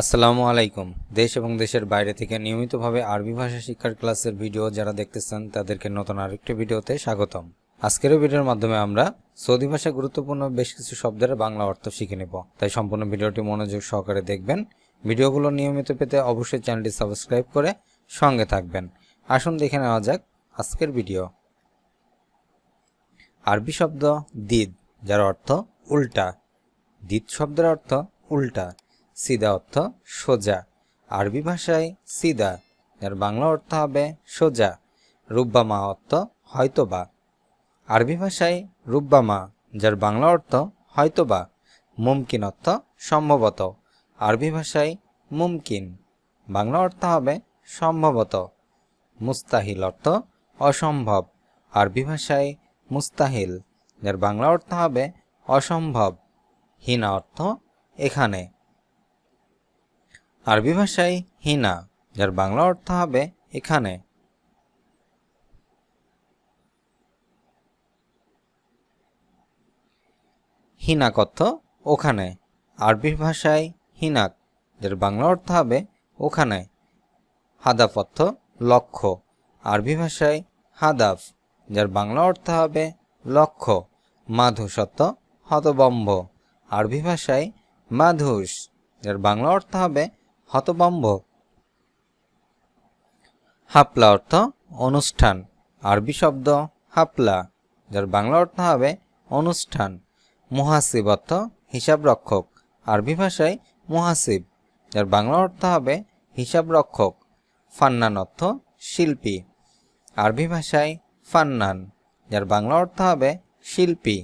আসসালামু আলাইকুম। দেশ এবং দেশের বাইরে থেকে নিয়মিতভাবে আরবি ভাষা শিক্ষার ক্লাসের ভিডিও যারা দেখতেছেন, তাদেরকে নতুন আরেকটি ভিডিওতে স্বাগতম। আজকের ভিডিওর মাধ্যমে আমরা সৌদি ভাষায় গুরুত্বপূর্ণ বেশ কিছু শব্দের বাংলা অর্থ শিখে নেব। তাই সম্পূর্ণ ভিডিওটি মনোযোগ সহকারে দেখবেন। ভিডিওগুলো নিয়মিত পেতে অবশ্যই চ্যানেলটি সাবস্ক্রাইব করে সঙ্গে থাকবেন। আসুন দেখে নেওয়া যাক আজকের ভিডিও। আরবি শব্দ দিদ যার অর্থ উল্টা। দিদ শব্দের অর্থ উল্টা। সিদা অর্থ সোজা। আরবি ভাষায় সিদা যার বাংলা অর্থ হবে সোজা। রুব্বামা অর্থ হয়তোবা। আরবি ভাষায় রুব্বামা যার বাংলা অর্থ হয়তোবা। মুমকিন অর্থ সম্ভবত। আরবি ভাষায় মুমকিন, বাংলা অর্থ হবে সম্ভবত। মুস্তাহিল অর্থ অসম্ভব। আরবি ভাষায় মুস্তাহিল, যার বাংলা অর্থ হবে অসম্ভব। হিনা অর্থ এখানে। আরবি ভাষায় হিনা, যার বাংলা অর্থ হবে এখানে। হিনাক অর্থ ওখানে। আরবি ভাষায় হিনাক যার বাংলা অর্থ হবে ওখানে। হাদাফ অর্থ লক্ষ্য। আরবি ভাষায় হাদাফ, যার বাংলা অর্থ হবে লক্ষ্য। মাধুস অর্থ হতবম্ব। আরবি ভাষায় মাধুস, যার বাংলা অর্থ হবে হতবম্ব হাপলা অর্থ অনুষ্ঠান। আরবি শব্দ হাপলা, যার বাংলা অর্থ হবে অনুষ্ঠান। মুহাসিব অর্থ হিসাব রক্ষক আরবি ভাষায় মুহাসিব, যার বাংলা অর্থ হবে হিসাব রক্ষক ফান্নান অর্থ শিল্পী। আরবি ভাষায় ফান্নান, যার বাংলা অর্থ হবে শিল্পী।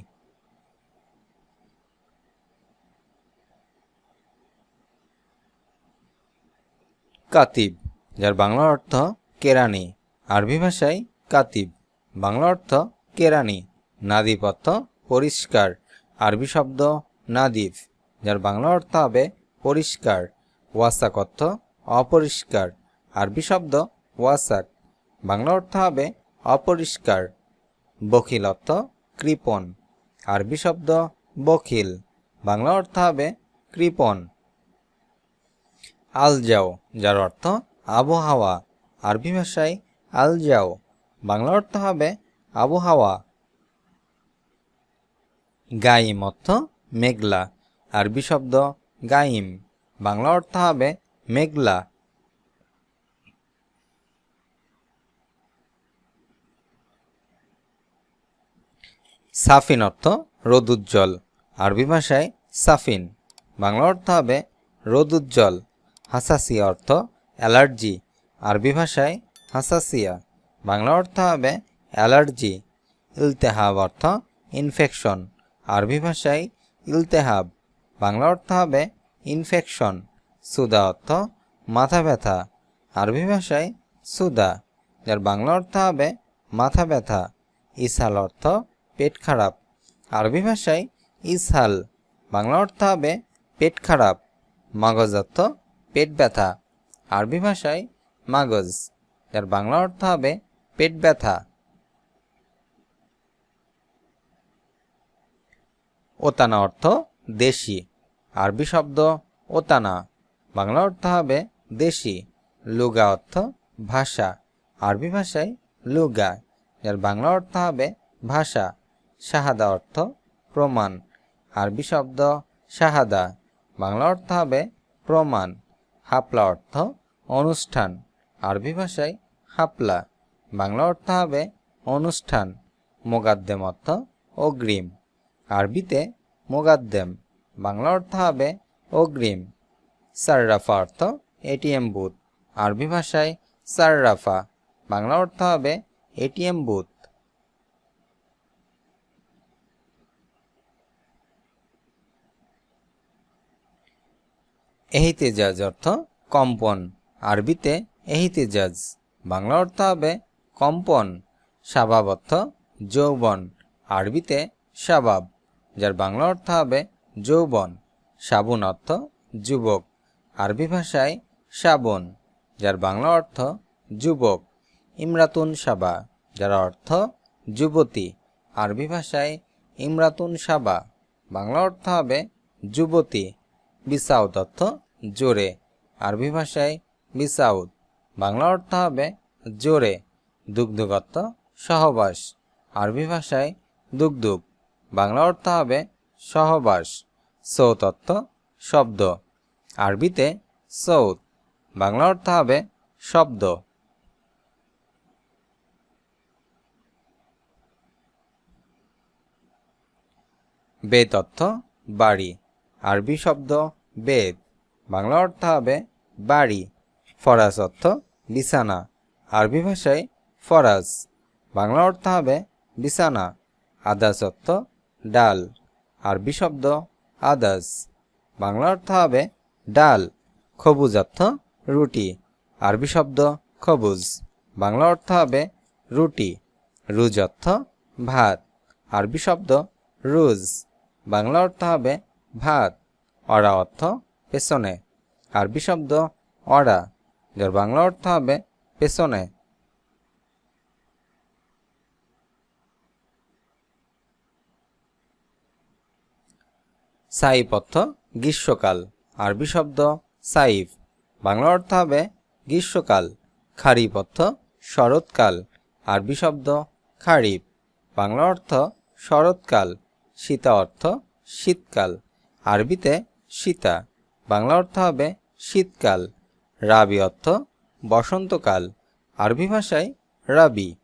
কাতিব, যার বাংলা অর্থ কেরানি আরবি ভাষায় কাতিব, বাংলা অর্থ কেরানি নাদিব অর্থ পরিষ্কার। আরবি শব্দ নাদিব, যার বাংলা অর্থ হবে পরিষ্কার। ওয়াসাক অর্থ অপরিষ্কার। আরবি শব্দ ওয়াসাক, বাংলা অর্থ হবে অপরিষ্কার। বখিল অর্থ কৃপণ। আরবি শব্দ বখিল, বাংলা অর্থ হবে কৃপণ। আলজাও যার অর্থ আবহাওয়া। আরবি ভাষায় আলজাও বাংলা অর্থ হবে আবহাওয়া। গাইম অর্থ মেঘলা, আরবি শব্দ গাইম, বাংলা অর্থ হবে মেঘলা। সাফিন অর্থ রোদুজ্জ্বল আরবি ভাষায় সাফিন, বাংলা অর্থ হবে রোদুজ্জ্বল হাসাসিয়া অর্থ অ্যালার্জি। আরবি ভাষায় হাসাসিয়া। বাংলা অর্থ হবে অ্যালার্জি। ইলতেহাব অর্থ ইনফেকশন। আরবি ভাষায় ইলতেহাব। বাংলা অর্থ হবে ইনফেকশন। সুদা অর্থ মাথা ব্যথা। আরবি ভাষায় সুদা, যার বাংলা অর্থ হবে মাথা ব্যথা। ইসাল অর্থ পেট খারাপ। আরবি ভাষায় ইসহাল বাংলা অর্থ হবে পেট খারাপ। মাগজ অর্থ পেট ব্যথা। আরবি ভাষায় মাগজ। যার বাংলা অর্থ হবে পেট ব্যথা। ওতানা অর্থ দেশি। আরবি শব্দ ওতানা। বাংলা অর্থ হবে দেশি। লুগা অর্থ ভাষা। আরবি ভাষায় লুগা। যার বাংলা অর্থ হবে ভাষা। শাহাদা অর্থ প্রমাণ। আরবি শব্দ শাহাদা। বাংলা অর্থ হবে প্রমাণ। হাপলা অর্থ অনুষ্ঠান। আরবি ভাষায় হাপলা। বাংলা অর্থ হবে অনুষ্ঠান। মোগাদ্দেম অর্থ অগ্রিম। আরবিতে মোগাদ্দেম বাংলা অর্থ হবে অগ্রিম। সাররাফা অর্থ এটিএম বুথ। আরবি ভাষায় সাররাফা। বাংলা অর্থ হবে এটিএম বুথ। এহিতেজাজ অর্থ কম্পন। আরবিতে এহিতেজাজ বাংলা অর্থ হবে কম্পন। স্বাভাব অর্থ যৌবন। আরবিতে স্বাভাব। যার বাংলা অর্থ হবে যৌবন। সাবুন অর্থ যুবক। আরবি ভাষায় সাবন, যার বাংলা অর্থ যুবক। ইমরাতুন সাবা, যার অর্থ যুবতী। আরবি ভাষায় ইমরাতুন সাবা, বাংলা অর্থ হবে যুবতী। বিসাউদ অর্থ জোরে। আরবি ভাষায় বিসাউদ। বাংলা অর্থ হবে জোরে দুগ্ধগত সহবাস। আরবি ভাষায় দুগ্ধুক বাংলা অর্থ হবে সহবাস সৌতত্ব শব্দ। আরবিতে সৌত। বাংলা অর্থ হবে শব্দ। বেতত্থ বাড়ি। আরবি শব্দ বেদ। বাংলা অর্থ হবে বাড়ি। ফরাজ অর্থ বিছানা। আরবি ভাষায় ফরাজ। বাংলা অর্থ হবে বিছানা। আদাস অর্থ ডাল। আরবি শব্দ আদাস। বাংলা অর্থ হবে ডাল। খবুজ অর্থ রুটি। আরবি শব্দ খবুজ। বাংলা অর্থ হবে রুটি। রুজ অর্থ ভাত। আরবি শব্দ রুজ। বাংলা অর্থ হবে ভাত অড়া অর্থ, পেছনে। আরবি শব্দ অড়া যার বাংলা অর্থ হবে পেছনে। সাইফ অর্থ গ্রীষ্মকাল। আরবি শব্দ সাইফ, বাংলা অর্থ হবে গ্রীষ্মকাল। খারিফ অর্থ শরৎকাল। আরবি শব্দ খারিফ, বাংলা অর্থ শরৎকাল। সীতা অর্থ শীতকাল। আরবিতে সীতা, বাংলা অর্থ হবে শীতকাল। রাবি অর্থ বসন্তকাল। আরবি ভাষায় রাবি,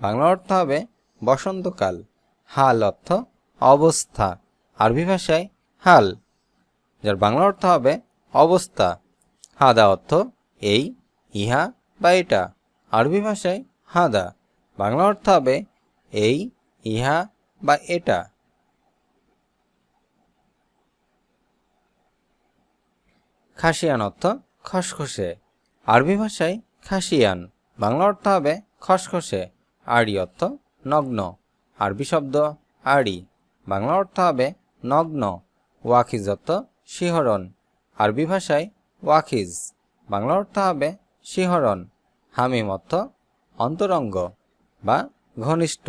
বাংলা অর্থ হবে বসন্তকাল। হাল অর্থ অবস্থা। আরবি ভাষায় হাল, যার বাংলা অর্থ হবে অবস্থা। হাদা অর্থ এই, ইহা বা এটা। আরবি ভাষায় হাদা, বাংলা অর্থ হবে এই, ইহা বা এটা। খাসিয়ান অর্থ খসখসে। আরবি ভাষায় খাসিয়ান, বাংলা অর্থ হবে খসখসে, আড়ি অর্থ নগ্ন। আরবি শব্দ আড়ি, বাংলা অর্থ হবে নগ্ন। ওয়াখিজ অর্থ শিহরণ। আরবি ভাষায় ওয়াখিজ, বাংলা অর্থ হবে শিহরণ। হামিম অর্থ অন্তরঙ্গ বা ঘনিষ্ঠ।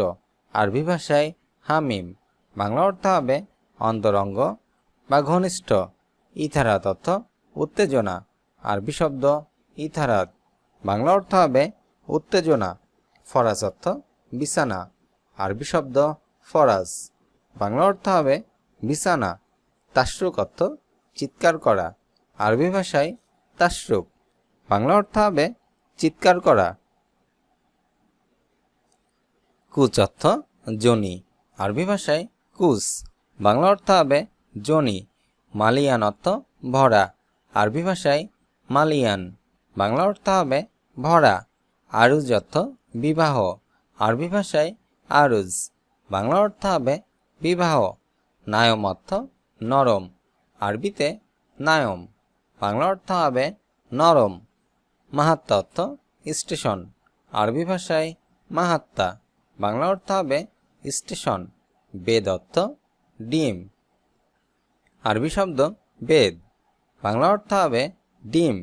আরবি ভাষায় হামিম, বাংলা অর্থ হবে অন্তরঙ্গ বা ঘনিষ্ঠ। ইথারাত অর্থ উত্তেজনা আরবি শব্দ ইথারাত বাংলা অর্থ হবে উত্তেজনা, ফরাজ অর্থ বিছানা আরবি শব্দ ফরাজ। বাংলা অর্থ হবে বিছানা তাশ্রুক অর্থ চিৎকার করা। আরবি ভাষায় তাশ্রুক বাংলা অর্থ হবে চিৎকার করা। কুচ অর্থ জনি। আরবি ভাষায় কুস। বাংলা অর্থ হবে জনি। মালিয়ান অর্থ ভরা। আরবি ভাষায় মালিয়ান। বাংলা অর্থ হবে ভরা, আরুজ অর্থ বিবাহ। আরবি ভাষায় আরুজ, বাংলা অর্থ হবে বিবাহ। নায়ম অর্থ নরম, আরবিতে নায়ম। বাংলা অর্থ হবে নরম মাহাত্মা অর্থ স্টেশন। আরবি ভাষায় মাহাত্মা বাংলা অর্থ হবে স্টেশন। বেদ অর্থ ডিম। আরবি শব্দ বেদ। বাংলা অর্থ হবে ডিম।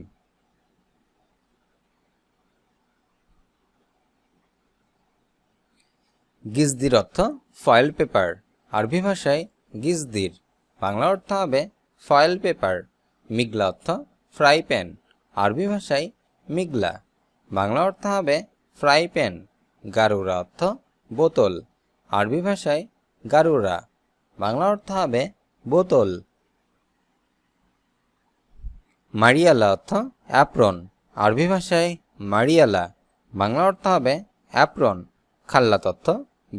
গিজদির অর্থ ফয়েল পেপার আরবি ভাষায় গিজদির। বাংলা অর্থ হবে ফয়েল পেপার মিগলা অর্থ ফ্রাই প্যান আরবি ভাষায় মিগলা। বাংলা অর্থ হবে ফ্রাই প্যান গারুরা অর্থ বোতল। আরবি ভাষায় গারুরা। বাংলা অর্থ হবে বোতল। মারিয়ালা অর্থ অ্যাপ্রন আরবি ভাষায় মারিয়ালা, বাংলা অর্থ হবে অ্যাপ্রন খাল্লাত অর্থ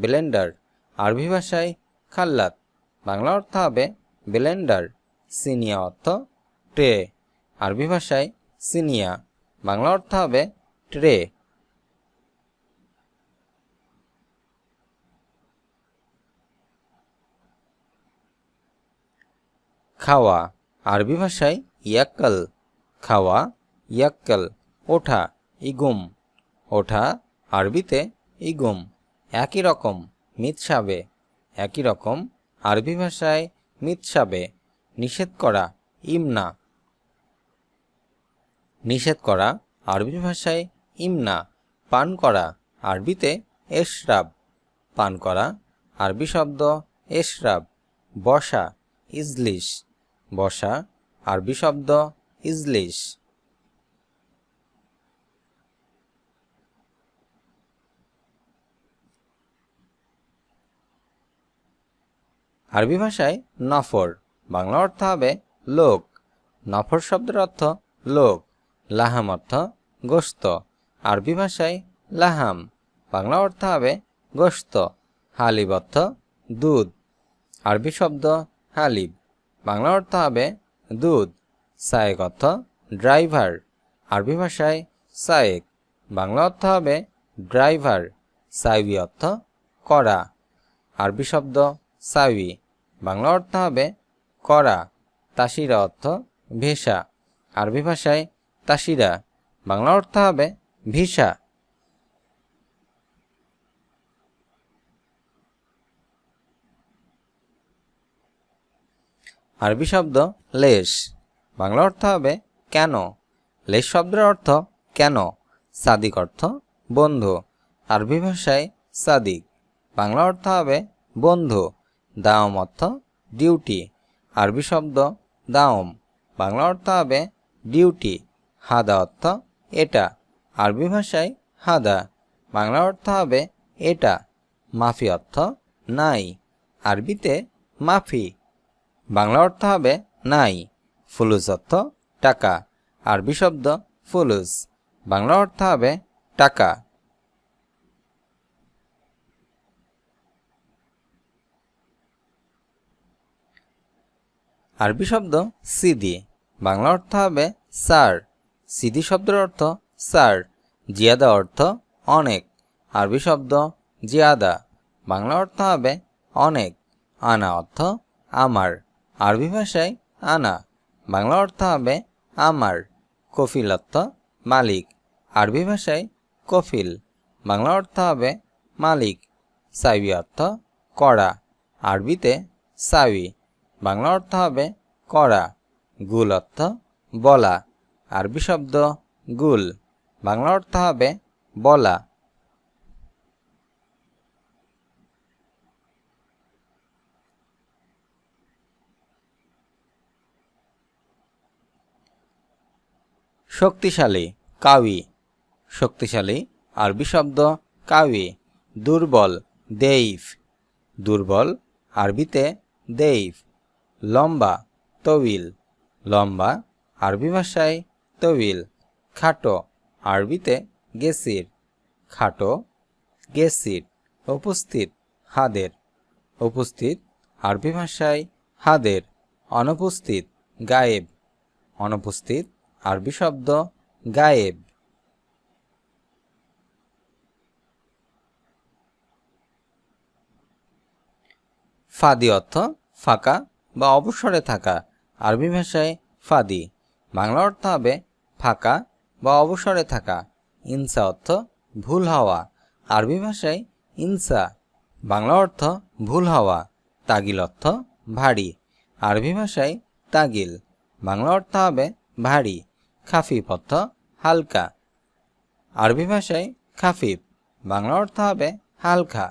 ব্লেন্ডার আরবি ভাষায় খাল্লাত, বাংলা অর্থ হবে ব্লেন্ডার সিনিয়া অর্থ ট্রে। আরবি ভাষায় সিনিয়া, বাংলা অর্থ হবে ট্রে। খাওয়া। আরবি ভাষায় ইয়াক্কাল, খাওয়া, ইয়াক্কাল, ওঠা, ইগুম। ওঠা, আরবিতে ইগুম। একই রকম, মিতসাবে। একই রকম, আরবি ভাষায় মিতসাবে। নিষেধ করা, ইমনা। নিষেধ করা, আরবি ভাষায় ইমনা। পান করা, আরবিতে এশরাব। পান করা, আরবি শব্দ এশরাব। বসা, ইজলিশ। বসা আরবি শব্দ ইজলিশ। আরবি ভাষায় নফর, বাংলা অর্থ হবে লোক। নফর শব্দের অর্থ লোক, লাহাম অর্থ গোস্ত আরবি ভাষায় লাহাম, বাংলা অর্থ হবে গোস্ত হালিব অর্থ দুধ। আরবি শব্দ হালিব, বাংলা অর্থ হবে দুধ। সায়েক অর্থ ড্রাইভার। আরবি ভাষায় সায়েক। বাংলা অর্থ হবে ড্রাইভার। সাইবি অর্থ করা। আরবি শব্দ সাইবি বাংলা অর্থ হবে করা। তাসিরা অর্থ ভেসা আরবি ভাষায় তাসিরা। বাংলা অর্থ হবে ভিসা। আরবি শব্দ লেশ। বাংলা অর্থ হবে কেন? লেশ শব্দের অর্থ কেন? সাদিক অর্থ বন্ধু। আরবি ভাষায় সাদিক। বাংলা অর্থ হবে বন্ধু। দাওম অর্থ ডিউটি। আরবি শব্দ দাওম। বাংলা অর্থ হবে ডিউটি। হাদা অর্থ এটা। আরবি ভাষায় হাদা। বাংলা অর্থ হবে এটা। মাফি অর্থ নাই। আরবিতে মাফি। বাংলা অর্থ হবে নাই, ফুলুস অর্থ টাকা, আরবি শব্দ ফুলুস, বাংলা অর্থ হবে টাকা। আরবি শব্দ সিদি, বাংলা অর্থ হবে স্যার সিদি শব্দের অর্থ স্যার জিয়াদা অর্থ অনেক, আরবি শব্দ জিয়াদা, বাংলা অর্থ হবে অনেক, আনা অর্থ আমার। আরবি ভাষায় আনা, বাংলা অর্থ হবে আমার, কফিল অর্থ মালিক। আরবি ভাষায় কফিল, বাংলা অর্থ হবে মালিক। সাইবি অর্থ করা আরবিতে সাবি বাংলা অর্থ হবে করা গুল অর্থ বলা, আরবি শব্দ গুল, বাংলা অর্থ হবে বলা। শক্তিশালী, কাউই। শক্তিশালী, আরবি শব্দ কাউই। দুর্বল, দেইফ। দুর্বল, আরবিতে দেইফ। লম্বা, তবিল। লম্বা, আরবি ভাষায় তবিল। খাটো, আরবিতে গেসির। খাটো, গেসির। উপস্থিত, হাদের। উপস্থিত, আরবি ভাষায় হাদের। অনুপস্থিত, গায়েব। অনুপস্থিত আরবি শব্দ গায়েব। ফাদি অর্থ ফাঁকা বা অবসরে থাকা। আরবি ভাষায় ফাদি। বাংলা অর্থ হবে ফাঁকা বা অবসরে থাকা। ইনসা অর্থ ভুল হওয়া। আরবি ভাষায় ইনসা। বাংলা অর্থ ভুল হওয়া। তাগিল অর্থ ভারী। আরবি ভাষায় তাগিল। বাংলা অর্থ হবে ভারী। খাফিফ অর্থ হালকা। আরবি ভাষায় খাফিফ বাংলা অর্থ হবে হালকা।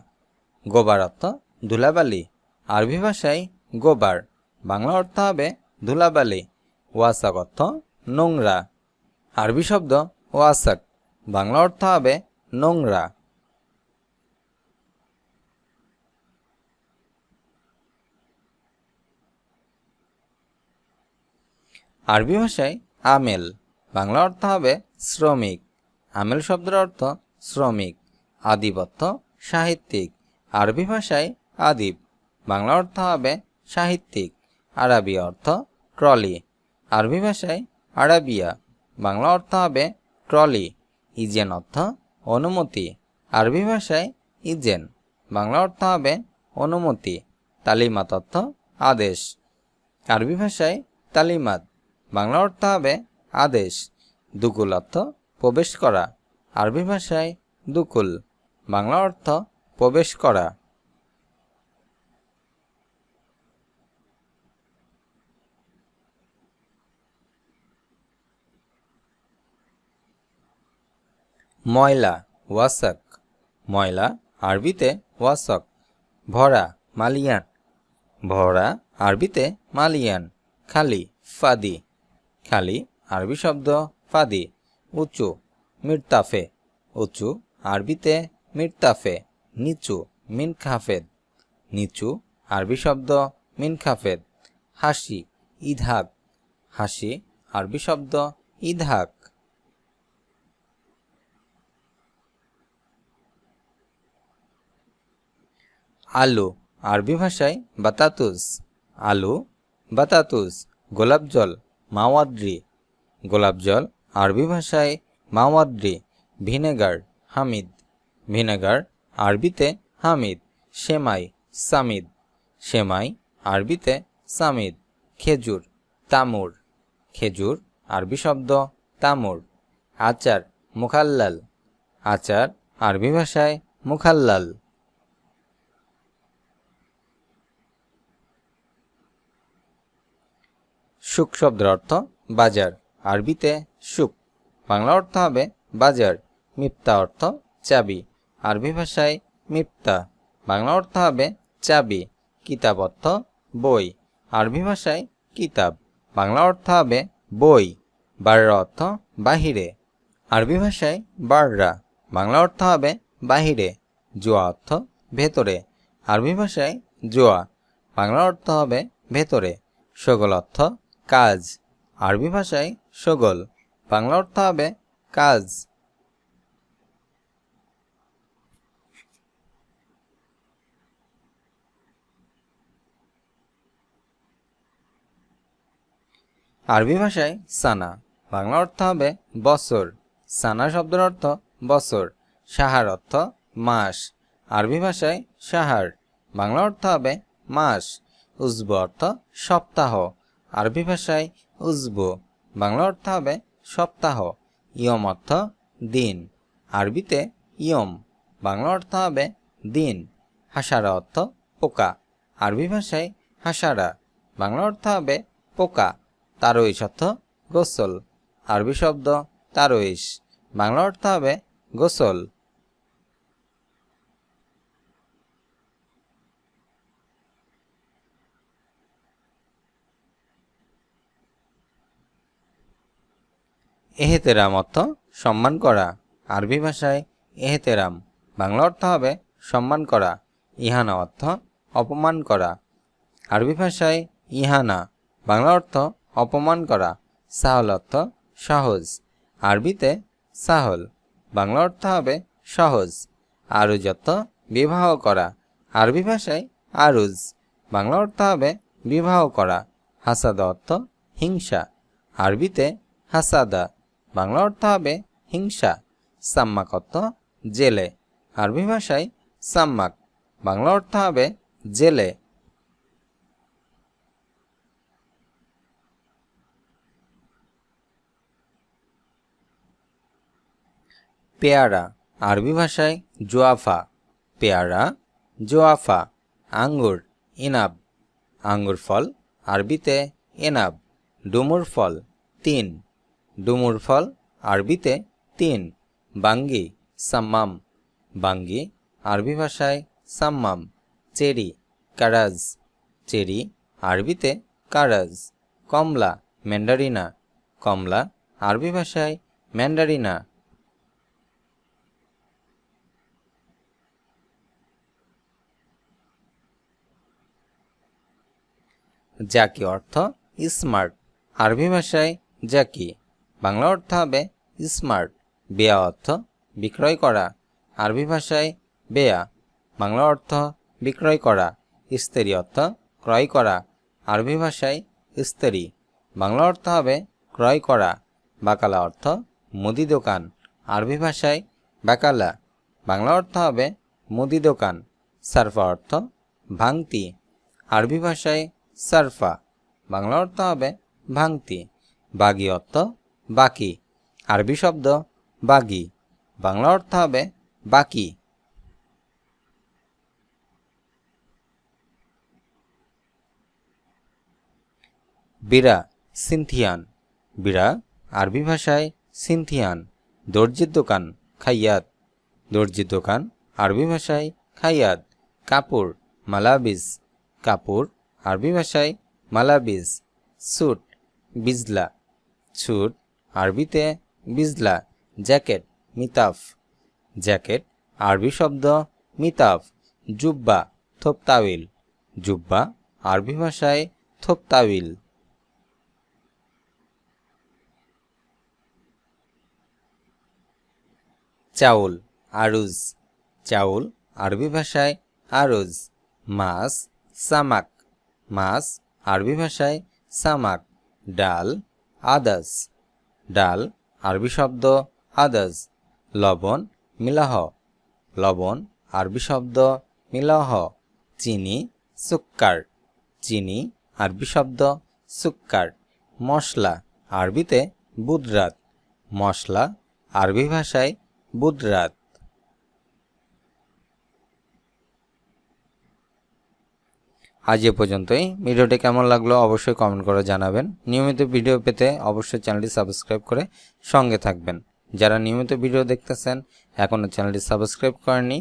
গোবার অর্থ ধুলাবালি। আরবি ভাষায় গোবার, বাংলা অর্থ হবে ধুলাবালি। ওয়াসাক অর্থ নোংরা। আরবি শব্দ ওয়াসাক, বাংলা অর্থ হবে নোংরা। আরবি ভাষায় আমেল। বাংলা অর্থ হবে শ্রমিক। আমেল শব্দের অর্থ শ্রমিক। আদিব সাহিত্যিক। আরবি ভাষায় আদিব। বাংলা অর্থ হবে সাহিত্যিক। আরবি অর্থ ট্রলি। আরবি ভাষায় আরাবিয়া। বাংলা অর্থ হবে ট্রলি। ইজেন অর্থ অনুমতি। আরবি ভাষায় ইজেন। বাংলা অর্থ হবে অনুমতি। তালিমাত অর্থ আদেশ। আরবি ভাষায় তালিমাত। বাংলা অর্থ হবে আদেশ, দুকুল অর্থ প্রবেশ করা। আরবি ভাষায় দুকুল, বাংলা অর্থ প্রবেশ করা। ময়লা, ওয়াসাক। ময়লা, আরবিতে ওয়াসক। ভরা, মালিয়ান। ভরা, আরবিতে মালিয়ান। খালি, ফাদি। খালি আরবি শব্দ ফাদি, উঁচু, মির্তাফে, উঁচু, আরবিতে মির্তাফে, নিচু মিন খাফেদ নিচু, আরবি শব্দ মিন খাফেদ হাসি, ইধাক, হাসি, আরবি শব্দ ইধাক। আলু, আরবি ভাষায় বাতাতুস, আলু, বাতাতুস, গোলাপ জল, মাওয়াদ্রি গোলাপ জল, আরবি ভাষায় মাওয়াদ্রি ভিনেগার, হামিদ। ভিনেগার, আরবিতে হামিদ, সেমাই, সামিদ। সেমাই, আরবিতে সামিদ, খেজুর, তামুর। খেজুর, আরবি শব্দ তামুর। আচার, মুখাল্লাল। আচার, আরবি ভাষায় মুখাল্লাল। সুক শব্দের অর্থ বাজার। আরবিতে সুক বাংলা অর্থ হবে বাজার মিপ্তা অর্থ চাবি। আরবি ভাষায় মিপ্তা বাংলা অর্থ হবে চাবি, কিতাব অর্থ বই। আরবি ভাষায় কিতাব। বাংলা অর্থ হবে বই, বাররা অর্থ বাহিরে। আরবি ভাষায় বাররা। বাংলা অর্থ হবে বাহিরে, জোয়া অর্থ ভেতরে। আরবি ভাষায় জোয়া। বাংলা অর্থ হবে ভেতরে, সগল অর্থ কাজ। আরবি ভাষায় সগল। বাংলা অর্থ হবে কাজ। আরবি ভাষায় সানা, বাংলা অর্থ হবে বছর। সানা শব্দের অর্থ বছর, সাহার অর্থ মাস। আরবি ভাষায় সাহার, বাংলা অর্থ হবে মাস। উজব অর্থ সপ্তাহ। আরবি ভাষায় উজব। বাংলা অর্থ হবে সপ্তাহ, ইয়ম অর্থ দিন। আরবিতে ইয়ম, বাংলা অর্থ হবে দিন। হাসারা অর্থ পোকা। আরবি ভাষায় হাসারা, বাংলা অর্থ হবে পোকা। তারইশ অর্থ গোসল। আরবি শব্দ তারইশ, বাংলা অর্থ হবে গোসল। এহেতেরাম অর্থ সম্মান করা। আরবি ভাষায় এহেতেরাম। বাংলা অর্থ হবে সম্মান করা। ইহানা অর্থ অপমান করা। আরবি ভাষায় ইহানা। বাংলা অর্থ অপমান করা। সাহল অর্থ সহজ। আরবিতে সাহল। বাংলা অর্থ হবে সহজ। আরুজ অর্থ বিবাহ করা। আরবি ভাষায় আরুজ। বাংলা অর্থ হবে বিবাহ করা। হাসাদা অর্থ হিংসা। আরবিতে হাসাদা। বাংলা অর্থ হবে হিংসা, সাম্মাক অর্থ জেলে। আরবি ভাষায় সাম্মাক, বাংলা অর্থ হবে জেলে। পেয়ারা, আরবি ভাষায় জোয়াফা। পেয়ারা, জোয়াফা, আঙ্গুর ইনাব আঙ্গুর ফল, আরবিতে এনাব। ডুমুর ফল, তিন। ডুমুর ফল, আরবিতে তিন, বাঙ্গি, সাম্মাম। বাঙ্গি, আরবি ভাষায় সাম্মাম, চেরি, কারাজ। চেরি, আরবিতে কারাজ, কমলা, ম্যান্ডারিনা। কমলা, আরবি ভাষায় ম্যান্ডারিনা। জাকি অর্থ স্মার্ট, আরবি ভাষায় জাকি। বাংলা অর্থ হবে স্মার্ট, বেয়া অর্থ বিক্রয় করা। আরবি ভাষায় বেয়া, বাংলা অর্থ বিক্রয় করা। স্ত্রী অর্থ ক্রয় করা। আরবি ভাষায় স্ত্রী, বাংলা অর্থ হবে ক্রয় করা। বাকালা অর্থ মুদি দোকান। আরবি ভাষায় বাকালা, বাংলা অর্থ হবে মুদি দোকান। সারফা অর্থ ভাঙতি। আরবি ভাষায় সারফা, বাংলা অর্থ হবে ভাঙতি। বাগি অর্থ বাকি। আরবি শব্দ বাগি। বাংলা অর্থ হবে বাকি। বিরা, সিনথিয়ান। বিরা, আরবি ভাষায় সিনথিয়ান। দর্জির দোকান, খাইয়াত। দর্জির দোকান, আরবি ভাষায় খাইয়াত। কাপড় মালাবিস কাপড়, আরবি ভাষায় মালাবিস সুট, বিজলা। ছুট আরবিতে বিজলা, জ্যাকেট, মিতাফ। জ্যাকেট, আরবি শব্দ মিতাফ, জুব্বা থোপতাউইল জুব্বা, আরবি ভাষায় থোপতাউইল চাউল, আরুজ। চাউল, আরবি ভাষায় আরুজ। মাছ, সামাক। মাছ, আরবি ভাষায় সামাক। ডাল, আদাস। ডাল, আরবি শব্দ আদাজ, লবণ, মিলাহ। লবণ, আরবি শব্দ মিলাহ। চিনি, সুক্কার। চিনি, আরবি শব্দ সুক্কার। মশলা, আরবিতে বুদরাত। মশলা, আরবি ভাষায় বুদরাত। আজ এ পর্যন্তই। ভিডিওটি কেমন লাগল অবশ্যই কমেন্ট করে জানাবেন। নিয়মিত ভিডিও পেতে অবশ্যই চ্যানেলটি সাবস্ক্রাইব করে সঙ্গে থাকবেন। যারা নিয়মিত ভিডিও দেখতেছেন এখনও চ্যানেলটি সাবস্ক্রাইব করেনি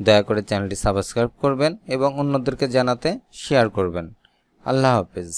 দয়া করে চ্যানেলটি সাবস্ক্রাইব করবেন এবং অন্যদেরকে জানাতে শেয়ার করবেন। আল্লাহ হাফেজ।